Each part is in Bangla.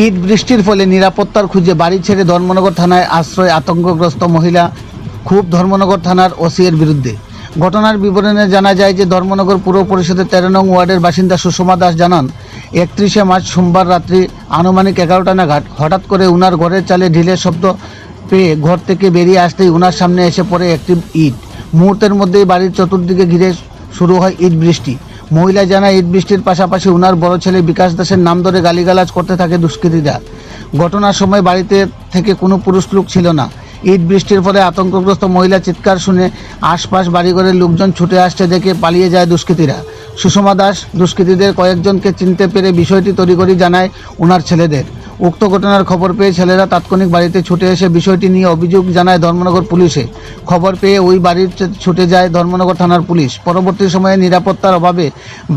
ঈদ বৃষ্টির ফলে নিরাপত্তার খুঁজে বাড়ি ছেড়ে ধর্মনগর থানায় আশ্রয় আতঙ্কগ্রস্ত মহিলা খুব ধর্মনগর থানার ওসিয়ের বিরুদ্ধে। ঘটনার বিবরণে জানা যায় যে ধর্মনগর পুর পরিষদের তেরো নং ওয়ার্ডের বাসিন্দা সুষমা দাস জানান, একত্রিশে মার্চ সোমবার রাত্রি আনুমানিক এগারোটা নাগাদ হঠাৎ করে উনার ঘরের চালে ঢিলের শব্দ পেয়ে ঘর থেকে বেরিয়ে আসতেই উনার সামনে এসে পড়ে একটি ঈদ মুহূর্তের মধ্যেই বাড়ির চতুর্দিকে ঘিরে শুরু হয় ঈদ বৃষ্টি। মহিলা জানায় ইট বৃষ্টির পাশাপাশি উনার বড় ছেলে বিকাশ দাসের নাম ধরে গালিগালাজ করতে থাকে দুষ্কৃতীরা। ঘটনার সময় বাড়িতে থেকে কোনো পুরুষ লোক ছিল না। ইট বৃষ্টির ফলে আতঙ্কগ্রস্ত মহিলা চিৎকার শুনে আশপাশ বাড়িঘরের লোকজন ছুটে আসছে দেখে পালিয়ে যায় দুষ্কৃতীরা। সুষমা দাস দুষ্কৃতীদের কয়েকজনকে চিনতে পেরে বিষয়টি তড়িঘড়ি জানায় ওনার ছেলেদের। উক্ত ঘটনার খবর পেয়ে ছেলেরা তাৎক্ষণিক বাড়িতে ছুটে এসে বিষয়টি নিয়ে অভিযোগ জানায় ধর্মনগর পুলিশে। খবর পেয়ে ওই বাড়ির ছুটে যায় ধর্মনগর থানার পুলিশ। পরবর্তী সময়ে নিরাপত্তার অভাবে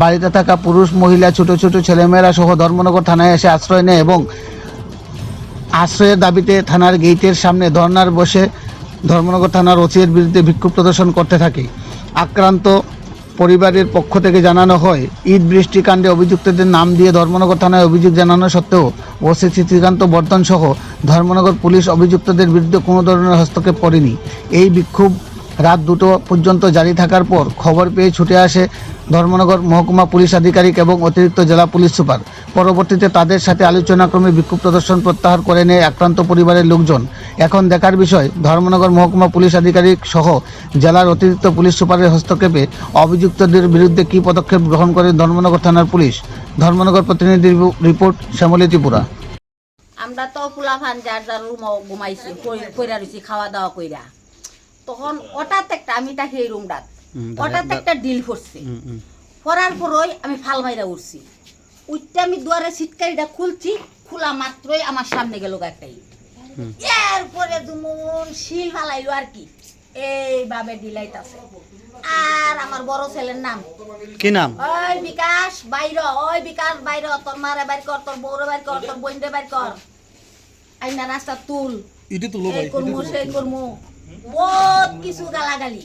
বাড়িতে থাকা পুরুষ, মহিলা, ছোট ছোট ছেলেমেয়েরা সহ ধর্মনগর থানায় এসে আশ্রয় নেয় এবং আশ্রয়ের দাবিতে থানার গেইটের সামনে ধর্নার বসে ধর্মনগর থানার ওসির বিরুদ্ধে বিক্ষোভ প্রদর্শন করতে থাকে। আক্রান্ত পরিবারের পক্ষ থেকে জানানো হয়, ঈদ বৃষ্টিকাণ্ডে অভিযুক্তদের নাম দিয়ে ধর্মনগর থানায় অভিযোগ জানানো সত্ত্বেও ওসি শ্রীকান্ত বর্ধন সহ ধর্মনগর পুলিশ অভিযুক্তদের বিরুদ্ধে কোনো ধরনের হস্তক্ষেপ করেনি। এই বিক্ষোভ রাত দুটো পর্যন্ত জারি থাকার পর খবর পেয়ে ছুটে আসে ধর্মনগর মহকুমা পুলিশ আধিকারিক এবং অতিরিক্ত জেলা পুলিশ সুপার। পরবর্তীতে তাদের সাথে আলোচনাক্রমে বিক্ষোভ প্রদর্শন প্রত্যাহার করে নেয় আক্রান্ত পরিবারের লোকজন। এখন দেখার বিষয়, ধর্মনগর মহকুমা পুলিশ আধিকারিক সহ জেলার অতিরিক্ত পুলিশ সুপারের হস্তক্ষেপে অভিযুক্তদের বিরুদ্ধে কী পদক্ষেপ গ্রহণ করে ধর্মনগর থানার পুলিশ? ধর্মনগর প্রতিনিধি রিপোর্ট, শ্যামলী ত্রিপুরা। আমরা তো ফুলাফান যার যার রুম ঘুমাইছি খাওয়া দাওয়া কইরা। তখন হঠাৎ একটা আমি তাকে এই রুমটাত হঠাৎ একটা ডিল করছে। করার পরই আমি ফাল মাইরা উঠছি। উঠতে আমি দুয়ারে সিটকারিটা খুলছি খোলা মাত্রই আমার সামনে গেল একটা ইট। এরপরে দুমন শিল ফালাইলো আর কি। এইভাবে ডিলাইতাছে। আর আমার বড় ছেলের নাম। কি নাম? ওই বিকাশ বাইর ওই বিকাশ বাইর তোর মারে বাইর কর তোর বউরে বাইর কর তোর বোনরে বাইর কর। আইনা রাস্তা তুল। ইটি তুলো এই করমু সেই করমু। বহুত কিছু গালাগালি।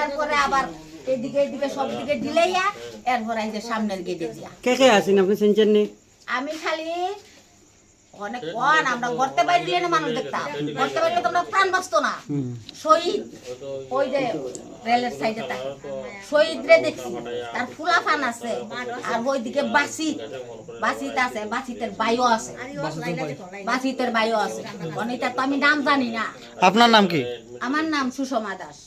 এরপরে আবার এদিকে এদিকে সব দিকে ঢিলাইয়া এরপরে যে সামনের গেটে দিয়া। কে কে আছেন? আপনি সেন্টার নেই আমি খালি অনেক কন আমরা গড়তে বাইরে না মানুষ দেখতাম। গড়তে বাইরে তোমরা প্রাণ বাঁচতো না। শহীদ ওই যে রেলের সাইডে থাকে। শহীদ রে দেখছি তার ফুলা ফান আছে। আর ওইদিকে বাসিত বাসিত আছে বাসিতের বায়ু আছে। বাসিতের বায়ু আছে। অনিতা তো আমি নাম জানি না। আপনার নাম কি? আমার নাম সুষমা দাস।